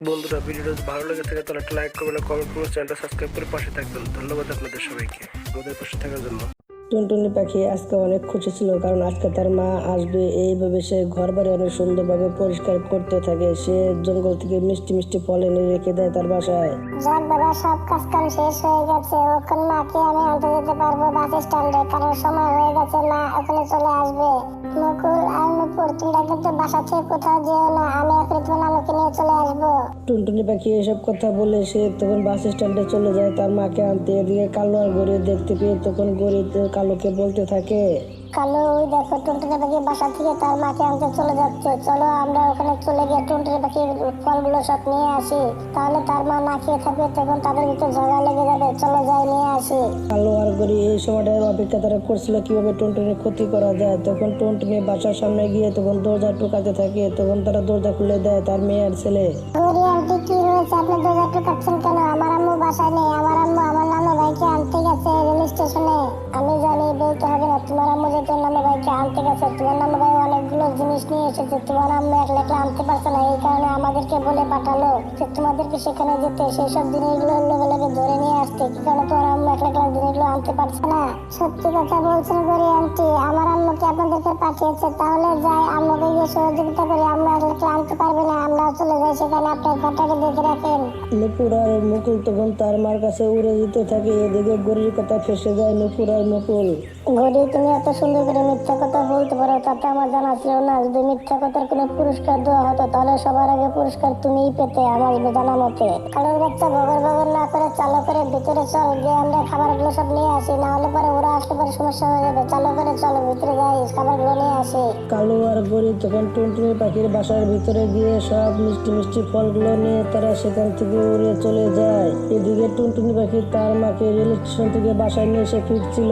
বন্ধুরা ভিডিওটা যদি ভালো লেগে থাকে তাহলে একটা লাইক করবেন কমেন্ট করবেন। চ্যানেলটা সাবস্ক্রাইব করে পাশে থাকবেন। ধন্যবাদ আপনাদের সবাইকে। আমাদের পাশে থাকার জন্য। টুনটুনি পাখি আজকে অনেক খুশি ছিল কারণ আজকে তার মা আসবে এইভাবে সে ঘর বাড়ি অনেক সুন্দরভাবে পরিষ্কার করতে থাকে। সে জঙ্গল থেকে মিষ্টি মিষ্টি ফল এনে রেখে দেয় তার বাসায়। যাক বাবা সব কাজ কাম শেষ হয়ে গেছে। ওখানে মাকে আমি আনতে যেতে পারব বাস স্ট্যান্ডে কারণ সময় হয়ে গেছে মা ওখানে চলে আসবে। মুকুল আর নূপুর, তোমরা কিন্তু বাসা থেকে কোথাও যেও না, আমি এখন তোমার নানুকে নিয়ে চলে আসব। টুনটুনি পাখি এসব কথা বলে সে তখন বাস স্ট্যান্ডে চলে যায়, তার মাকে আনতে। এদিকে কালো আর গরিব দেখতে পেয়ে তখন গরিব কালোকে বলতে থাকে। কালো ওই দেখো টুনটুনি পাখি বাসা থেকে তার মাকে আনতে চলে যাচ্ছে। চলো আমরা ওখানে চলে গিয়ে টুনটুনি পাখি ফলগুলো সব নিয়ে আসি। তাহলে তার মা না খেয়ে থাকবে তখন তাদের ভিতরে ঝগড়া লেগে যাবে। চলো যাই নিয়ে আসি। কালো আর গড়ি এই সময়টার অপেক্ষা তারা করছিল কীভাবে টুনটুনির ক্ষতি করা যায়। তখন টুনটুনি বাসার সামনে গিয়ে তখন দরজা টুকাতে থাকে। তখন তারা দরজা খুলে দেয় তার মেয়ে আর ছেলে। গৌরী আন্টি কি হয়েছে? আপনি দরজা টুকাচ্ছেন কেন? আমার আম্মু বাসায় নেই। আমার আম্মু আমার নানু ভাইকে আনতে গেছে রেল স্টেশনে। আমি জানি বলতে হবে না তোমার আম্মু তোর নানু ভাইকে আনতে গেছে? তোমার নানু ভাই অনেকগুলো জিনিস নিয়ে এসেছে। তোমার আম্মু একলা একলা আনতে পারছে না এই কারণে আমাদেরকে বলে পাঠালো যে তোমাদেরকে সেখানে যেতে। সেই সব জিনিসগুলো লোকে ধরে নিয়ে আসতে। কি কারণে তোমার আম্মু একলা একলা জিনিসগুলো আনতে পারছে না? সত্যি কথা বলছেন গৌরী আন্টি আমার আম্মুকে আপনাদেরকে পাঠিয়েছে। তাহলে যাই আম্মুকে গিয়ে সহযোগিতা করি। আম্মু একলা একলা আনতে পারবে না আমরাও চলে যাই সেখানে আপনার ঘরটাকে দেখে রাখেন। নুপুর আর মুকুল তখন তার মার কাছে উড়ে যেতে থাকে। এদিকে গরির কথা ফেসে যায় নুপুর আর মুকুল। গড়ি তুমি এত সুন্দর করে মিথ্যা কথা বলতে পারো তাতে আমার জানা ছিল না। যদি মিথ্যা কথার কোনো পুরস্কার দেওয়া হতো তাহলে সবার আগে পুরস্কার তুমিই পেতে আমার জানা মতে। কারোর বাচ্চা বগর বগর না করে চালু করে ভিতরে চল গিয়ে আমরা খাবারগুলো সব নিয়ে আসি। না হলে পরে ওরা আসলে পরে সমস্যা হয়ে যাবে। চালু করে চলো ভিতরে যাই খাবারগুলো নিয়ে আসি। কালো আর গরিব তখন টুনটুনি পাখির বাসার ভিতরে গিয়ে সব মিষ্টি মিষ্টি ফলগুলো নিয়ে তারা সেখান থেকে উড়ে চলে যায়। এদিকে টুনটুনি পাখি তার মাকে রেল স্টেশন থেকে বাসায় নিয়ে এসে ফিরছিল।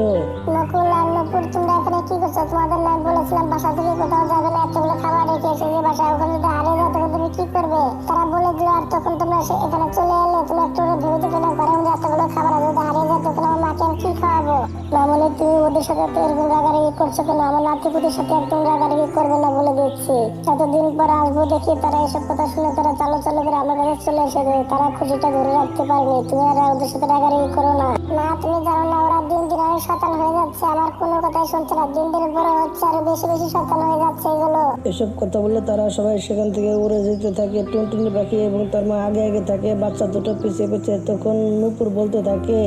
নকুল আর নকুল তোমরা এখানে কি করছ? তোমাদের না বলেছিলাম, বাসা থেকে কোথাও যাবে না, এতগুলো খাবার রেখে এসে যে বাসায় ওখানে যদি হারিয়ে যাও, তখন তুমি কি করবে? তারা বলে দিল, আর তখন তোমরা সে- এখানে চলে এলে তুমি একটু ভেবে দেখে না ঘরের মধ্যে এতগুলো খাবার আছে, যদি হারিয়ে যায়, তখন আমার মাকে আমি কি খাওয়াবো? না বলে তুমি ওদের সাথে তো এরকম রাগারাগি করছ কেন? আমার নাতিপুতির সাথে একদম রাগারাগি করবে না, বলে দিচ্ছি। এতদিন পর আসব দেখি তারা এসব কথা শুনে তারা চালো চালো করে আমার কাছে চলে এসেছে। তারা খুশিটা ধরে রাখতে পারেনি। তুমি আর ওদের সাথে রাগারাগি করো না। না, তুমি জানো না, ওরা দিন দিন অনেক শতান হয়ে যাচ্ছে। আমার কোনো কথাই শুনছে না দিন দিন বড় হচ্ছে আর বেশি বেশি শতান হয়ে যাচ্ছে এগুলো। এসব কথা বলে তারা সবাই সেখান থেকে উড়ে যেতে থাকে টুনটুনি পাখি এবং তার মা আগে আগে থাকে বাচ্চা দুটো পিছিয়ে পিছিয়ে তখন নুপুর বলতে থাকে।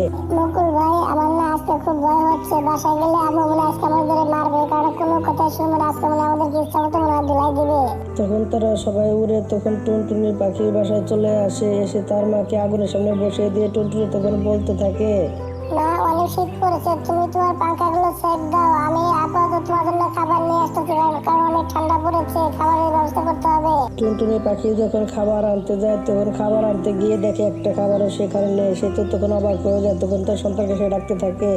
ভাই আমার না আজকে খুব ভয় হচ্ছে বাসায় গেলে আম্মু আজকে আমাদের মারবে কারণ কোনো কথাই শুনব না আজকে ইচ্ছা মতো মনে ধুলাই দিবে। তখন তারা সবাই উড়ে তখন টুনটুনি পাখির বাসায় চলে আসে এসে তার মাকে আগুনের সামনে বসিয়ে দিয়ে টুনটুনি তখন বলতে থাকে। না অনেক শীত পড়েছে তুমি তোমার পাঙ্খাগুলো সেট দাও। আমি আপাতত তোমার জন্য খাবার নিয়ে আসতেছি কারণ অনেক ঠান্ডা পড়েছে খাবারের ব্যবস্থা করতে হবে। টুনটুনি পাখি যখন খাবার আনতে যায় তখন খাবার আনতে গিয়ে দেখে একটা খাবারও সেখানে নেই। সে তো তখন অবাক হয়ে যায় তখন তার সন্তানকে সে ডাকতে থাকে।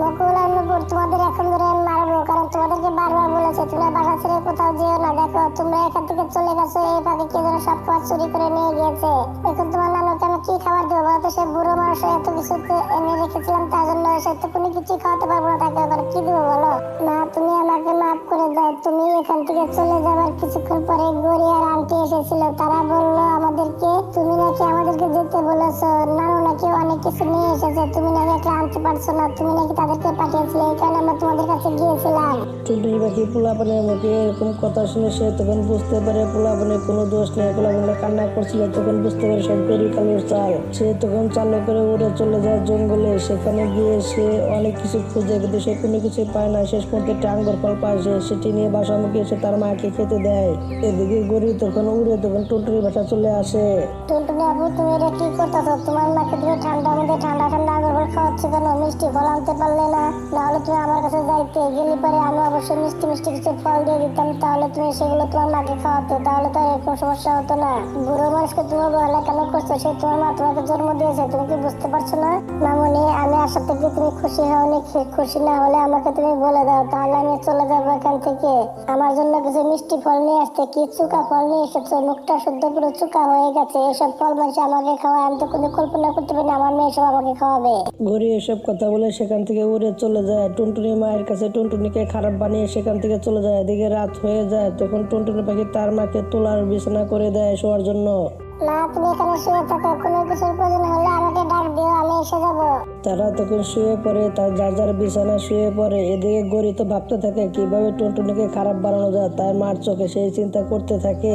মুকুল আর নুপুর তোমাদের এখন ধরে আমি মারবো কারণ তোমাদেরকে বারবার বলেছে তোমরা বাসা ছেড়ে কোথাও যেও না। দেখো তোমরা এখান থেকে চলে গেছো এই ফাঁকে কে যেন সব খাবার চুরি করে নিয়ে গিয়েছে। এখন তোমার আমি কি খাবার দেবো বলতো? সে বুড়ো মানুষ এত কিছু এনে রেখেছিলাম, তার জন্য সে তো কোনো কিছু খাওয়াতে পারব না তাকে এবার কি দেবো বলো? না তুমি আমাকে মাফ করে দাও, তুমি এখান থেকে চলে যাবার কিছুক্ষণ পরে গড়ি আর আন্টি এসেছিল, তারা বলল, আমাদেরকে তুমি নাকি আমাদেরকে যেতে বলেছ? নানু নাকি অনেক কিছু নিয়ে এসেছে, তুমি নাকি একটা আনতে পারছ না, তুমি নাকি তাদেরকে পাঠিয়েছিলে, এই কারণে আমরা তোমাদের কাছে গিয়েছিলাম। টুনটুনি পাখি পোলাপানের মুখে এরকম কথা শুনে সে তখন বুঝতে পারে পোলাপানের কোনো দোষ নেই পোলাপানে কান্না করছিল, তখন বুঝতে পারে সব গরিব কালোর চাল সে তখন চালু করে উড়ে চলে যায় জঙ্গলে। সেখানে গিয়ে সে অনেক কিছু খুঁজে, কিন্তু সে কোনো কিছু পায় না। শেষ পর্যন্ত একটা আঙ্গুর ফল পায় সে। সেটি নিয়ে বাসা মুখে এসে তার মাকে খেতে দেয়। এদিকে গরিব তখন উড়ে, তখন টুনটুনি বাসা চলে আসে। টুনটুনি আপু, তুমি এটা কি করতেছো? তোমার মাকে তুমি ঠান্ডার মধ্যে ঠান্ডা ঠান্ডা আঙুর খাওয়াচ্ছ কেন? মিষ্টি ফল আনতে পারলে না। নাহলে তুমি আমার কাছে যাইতে। গেলে পরে আমি অবশ্যই মিষ্টি মিষ্টি কিছু ফল দিয়ে দিতাম। তাহলে তুমি সেগুলো তোমার মাকে খাওয়াতে। তাহলে তো এরকম সমস্যা হতো না। বুড়ো মানুষকে তুমি বলা কেন করছ? সে তোমার মা তোমাকে জন্ম দিয়েছে, তুমি কি বুঝতে পারছ না? মামনি, আমি আশা থেকে তুমি খুশি হওনি খুশি না হলে আমাকে তুমি বলে দাও, তাহলে আমি চলে যাব এখান থেকে। আমার জন্য কিছু মিষ্টি ফল নিয়ে আসতে, কি চুকা ফল নিয়ে এসেছ? মুখটা শুদ্ধ পুরো চুকা হয়ে গেছে, এসব ফল মানুষ আমাকে খাওয়ায়, আমি তো কোনো কল্পনা করতে পারি আমার মেয়ে সব আমাকে খাওয়াবে। ঘুরে এসব কথা বলে সেখান থেকে উড়ে চলে যায়। টুনটুনি মায়ের কাছে টুনটুনিকে খারাপ বানিয়ে সেখান থেকে চলে যায়। এদিকে রাত হয়ে যায়, তখন টুনটুনি পাখি তার মাকে তোলার বিছানা করে দেয় শোয়ার জন্য। না তুমি এখানে শুয়ে থাকো কোনো কিছুর প্রয়োজন হলে আমাকে ডাক দিও আমি এসে যাব। তারা তখন শুয়ে পড়ে তার যার যার বিছানা শুয়ে পড়ে এদিকে গড়ি তো ভাবতে থাকে কীভাবে টুনটুনিকে খারাপ বানানো যায় তার মার চোখে সেই চিন্তা করতে থাকে।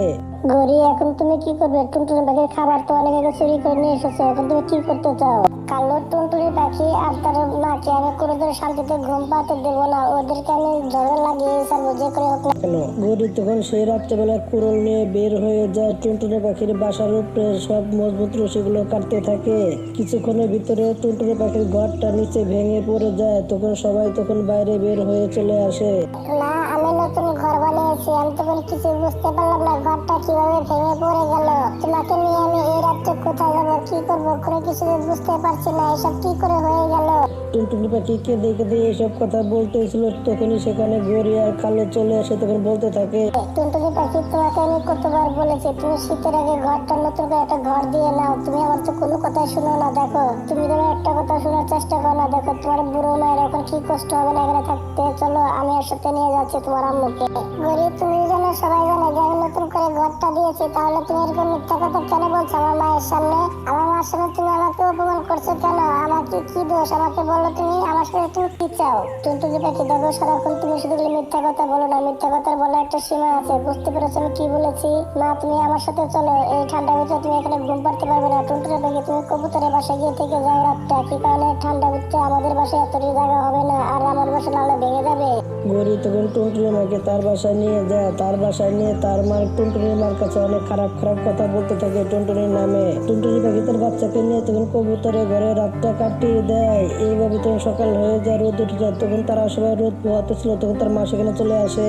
গড়ি এখন তুমি কি করবে? টুনটুনি পাখির খাবার তো অনেক আগে চুরি করে নিয়ে এসেছ এখন তুমি কি করতে চাও? কালো টুনটুনি পাখি আর তার মাকে আমি কোনোদিন শান্তিতে ঘুম পাতে দেবো না। ওদেরকে আমি ঝগড়া লাগিয়ে ছাড়বো যে করে হোক না কেন। গড়ি তখন সেই রাত্রেবেলা কুড়োল নিয়ে বের হয়ে যায়। টুনটুনে পাখির বাসার উপরে সব মজবুত রশিগুলো কাটতে থাকে। কিছুক্ষণের ভিতরে টুনটুনে পাখির ঘরটা নিচে ভেঙে পড়ে যায়। তখন সবাই তখন বাইরে বের হয়ে চলে আসে। না আমি নতুন ঘর বানিয়েছি। আমি তখন কিছু বুঝতে পারলাম না ঘরটা কীভাবে ভেঙে পড়ে গেল। কোথায় হলো কি করব? করে কিছু বুঝতে পারছি না এসব কি করে হয়ে গেল? টুনটুনি পাখি কেঁদে কেঁদে এসব কথা বলতেছিল তখনই সেখানে গড়ি আর কালো চলে আসে তখন বলতে থাকে টুনটুনি পাখি তোমাকে আমি কতবার বলেছি, তুমি শীতের আগে ঘরটা নতুন করে একটা ঘর দিয়ে নাও, তুমি আমার তো কোনো কথা শুনো না, দেখো, তুমি ধরো একটা কথা শোনার চেষ্টা করো না, দেখো, তোমার বুড়ো মায়ের এখন কি কষ্ট হবে না এখানে থাকতে, চলো, আমি এর সাথে নিয়ে যাচ্ছি তোমার আম্মুকে। গরিব তুমি যেন সবাই জানে যে আমি নতুন করে ঘরটা দিয়েছি, তাহলে তুমি এরকম মিথ্যা কথা কেন বলছো আমার মায়ের সামনে? আমার মার সামনে তুমি আমাকে অপমান করছ কেন? আমাকে কি দোষ? আমাকে বলো তুমি, আমার সাথে কি চাও? টুনটুনি পাখি দেখো সারাক্ষণ তুমি শুধু মিথ্যা কথা বলো না, মিথ্যা কথার বলে একটা সীমা আছে, বুঝতে পেরেছ আমি কি বলেছি? মা, তুমি আমার সাথে চলো, এই ঠান্ডা ভিতরে তুমি এখানে ঘুম পাড়তে পারবে না। টুনটুনি পাখি তুমি কবুতরের বাসায় গিয়ে থেকে যাও রাতটা, কি কারণে ঠান্ডা ভিতরে আমাদের বাসায় এত জায়গা হবে না? আর আমার বাসা নাহলে ভেঙে যাবে। গড়ি তখন টুনটুনি মাকে তার বাসায় নিয়ে যায়, তার বাসায় নিয়ে তার মার, টুনটুনির মার কাছে অনেক খারাপ খারাপ কথা বলতে থাকে টুনটুনির নামে। টুনটুনি পাখি তার বাচ্চাকে নিয়ে তখন কবুতরের ঘরে রাতটা কাটিয়ে দেয়। এইভাবে তখন সকাল হয়ে যায়, রোদ উঠে যায়, তখন তারা সবাই রোদ পোহাতে ছিল, তখন তার মা সেখানে চলে আসে।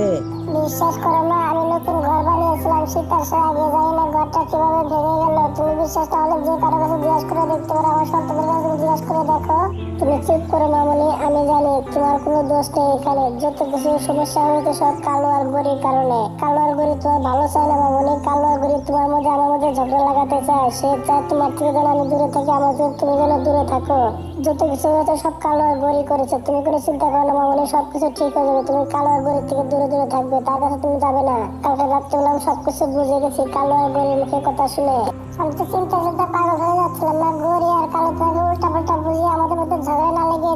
বিশ্বাস করো না, আমি নতুন ঘর বানিয়েছিলাম শীতের সময় আগে জানি না, ঘরটা কীভাবে ভেঙে গেল? তুমি বিশ্বাস তাহলে যে কারও কাছে জিজ্ঞাসা করে দেখতে পারো, আমার সন্তানের কাছে তুমি করে দেখো। তুমি চুপ করো মামনি আমি জানি তোমার কোনো দোষ নেই এখানে। যত কিছু সমস্যা হয়েছে সব কালো আর গরির কারণে। কালো আর গরি তোমার ভালো চায় না মামনি, কালো আর গরি তোমার মধ্যে, আমার মধ্যে ঝগড়া লাগাতে চায়। সে চায় তোমার থেকে যেন আমি দূরে থাকি, আমার থেকে তুমি যেন দূরে থাকো। যত কিছু হয়েছে সব কালো আর গরি করেছে। তুমি কোনো চিন্তা করো না মামনি সব কিছু ঠিক হয়ে যাবে। তুমি কালো আর গরির থেকে দূরে দূরে থাকবে। তার কাছে তুমি যাবে না। কালকে রাত্রে আমি সবকিছু বুঝে গেছি, কালো আর গরির মুখে কথা শুনে। আমি তো চিন্তা চিন্তা পাগল হয়ে যাচ্ছিলাম না, গরি আর কালো তোমাকে উল্টা পাল্টা বুঝিয়ে আমাদের মধ্যে ঝগড়া না লেগে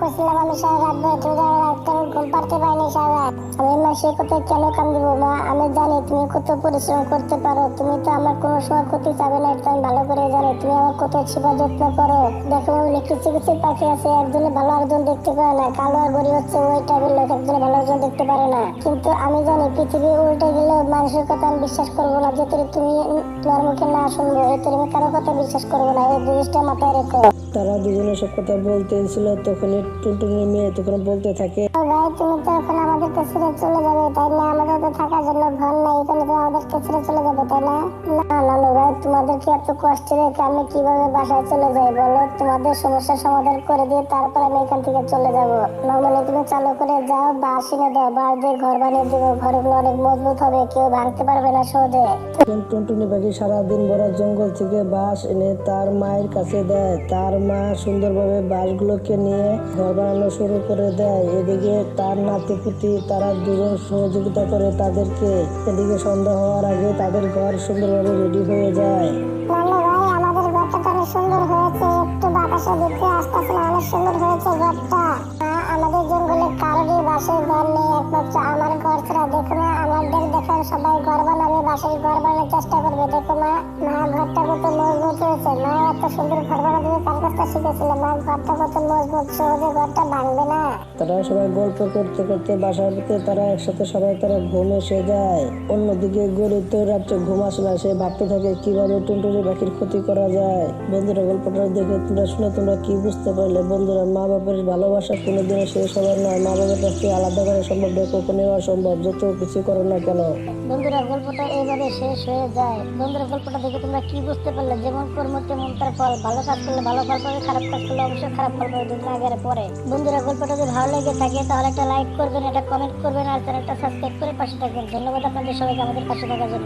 করছিলাম আমি সারা রাত ধরে, তুমি রাতটা আমি ঘুম পারিনি সারা রাত? আমি মা, সে কথায় কেন কান দিব মা? আমি জানি তুমি কত পরিশ্রম করতে পারো, তুমি তো আমার কোনো সময় ক্ষতি চাবে না আমি ভালো করে জানি। তুমি আমার কত সেবা যত্ন করো। দেখো, অনেক কিছু কিছু পাখি আছে, একজনে ভালো একজন দেখতে পারে না। কালো আর গরি হচ্ছে, ওই টাইপের লোক একজনে ভালো একজন দেখতে পারে না। কিন্তু আমি জানি পৃথিবী উল্টে গেলে মানুষের কথা আমি বিশ্বাস করব না যে তুমি তোমার মুখে না শুনব এতে আমি কারও কথা বিশ্বাস করব না এই জিনিসটা মাথায় রেখো। তারা দুজনে সব কথা বলতেছিল তখন টুনটুনি মেয়ে তখন বলতে থাকে। ভাই তুমি তো এখন আমাদের কাছে চলে যাবে তাই না? আমাদের তো থাকার জন্য ঘর নাই এখানে তুমি আমাদের কাছে চলে যাবে তাই না নানু ভাই, তোমাদেরকে এত কষ্ট রেখে আমি কীভাবে বাসায় চলে যাই বলো? তোমাদের সমস্যার সমাধান করে দিয়ে তারপর আমি এখান থেকে চলে যাব। নর্মালি তুমি চালু করে যাও বাঁশ এনে দাও। বাঁশ দিয়ে ঘর বানিয়ে দেবো। ঘরগুলো অনেক মজবুত হবে, কেউ ভাঙতে পারবে না সহজে। টুনটুনি পাখি সারাদিন বড় জঙ্গল থেকে বাঁশ এনে তার মায়ের কাছে দেয়। তার মা সুন্দরভাবে বাঁশগুলোকে নিয়ে ঘর বানানো শুরু করে দেয়। এদিকে তার নাতি পুতি তারা দুজন সহযোগিতা করে তাদেরকে। এদিকে সন্ধ্যা হওয়ার আগে তাদের ঘর সুন্দরভাবে রেডি হয়ে যায়। নানু ভাই, আমাদের সুন্দর হয়েছে। একটু বাতাসে দেখতে আসতেছিল অনেক সুন্দর হয়েছে ঘরটা। আমাদের জঙ্গলে কারোরই বাসের ঘর নেই একমাত্র আমার ঘর ছাড়া। দেখো না আমাদের দেখো, সবাই ঘর বানাবে, বাসের ঘর বানানোর চেষ্টা করবে। দেখো মা মা ঘরটা কত মজবুত হয়েছে। মা এত সুন্দর ঘর বানাতে কার কাছ থেকে শিখেছিল। মা ঘরটা কত মজবুত, সহজে ঘরটা ভাঙবে না। তারা সবাই গল্প করতে করতে বাসার ভিতরে তারা একসাথে সবাই তারা ঘুম এসে যায়। অন্যদিকে গরিব তো রাত্রে ঘুম আসে না, সে ভাবতে থাকে, কীভাবে টুনটুনি পাখির ক্ষতি করা যায়? বন্ধুরা, গল্পটা দেখে তোমরা শুনে তোমরা কি বুঝতে পারলে? বন্ধুরা মা বাবার ভালোবাসা কোনোদিনও শেষ হবে না মা বাবার কাছ থেকে আলাদা করা সম্ভব? নয় কখনোই অসম্ভব, যত কিছু করো না কেন। বন্ধুরা, গল্পটা এইভাবে শেষ হয়ে যায়। বন্ধুরা, গল্পটা দেখে তোমরা কি বুঝতে পারলে? যেমন কর্ম, তেমন তার ফল। ভালো কাজ করলে ভালো ফল পাবে, খারাপ কাজ করলে অবশ্যই খারাপ ফল পাবে, দুদিন আগে পরে। বন্ধুরা, গল্পটা যদি ভালো লেগে থাকে, তাহলে একটা লাইক করবেন, একটা কমেন্ট করবেন, আর চ্যানেলটা সাবস্ক্রাইব করে পাশে থাকবেন। ধন্যবাদ আপনাদের সবাইকে আমাদের পাশে থাকার জন্য।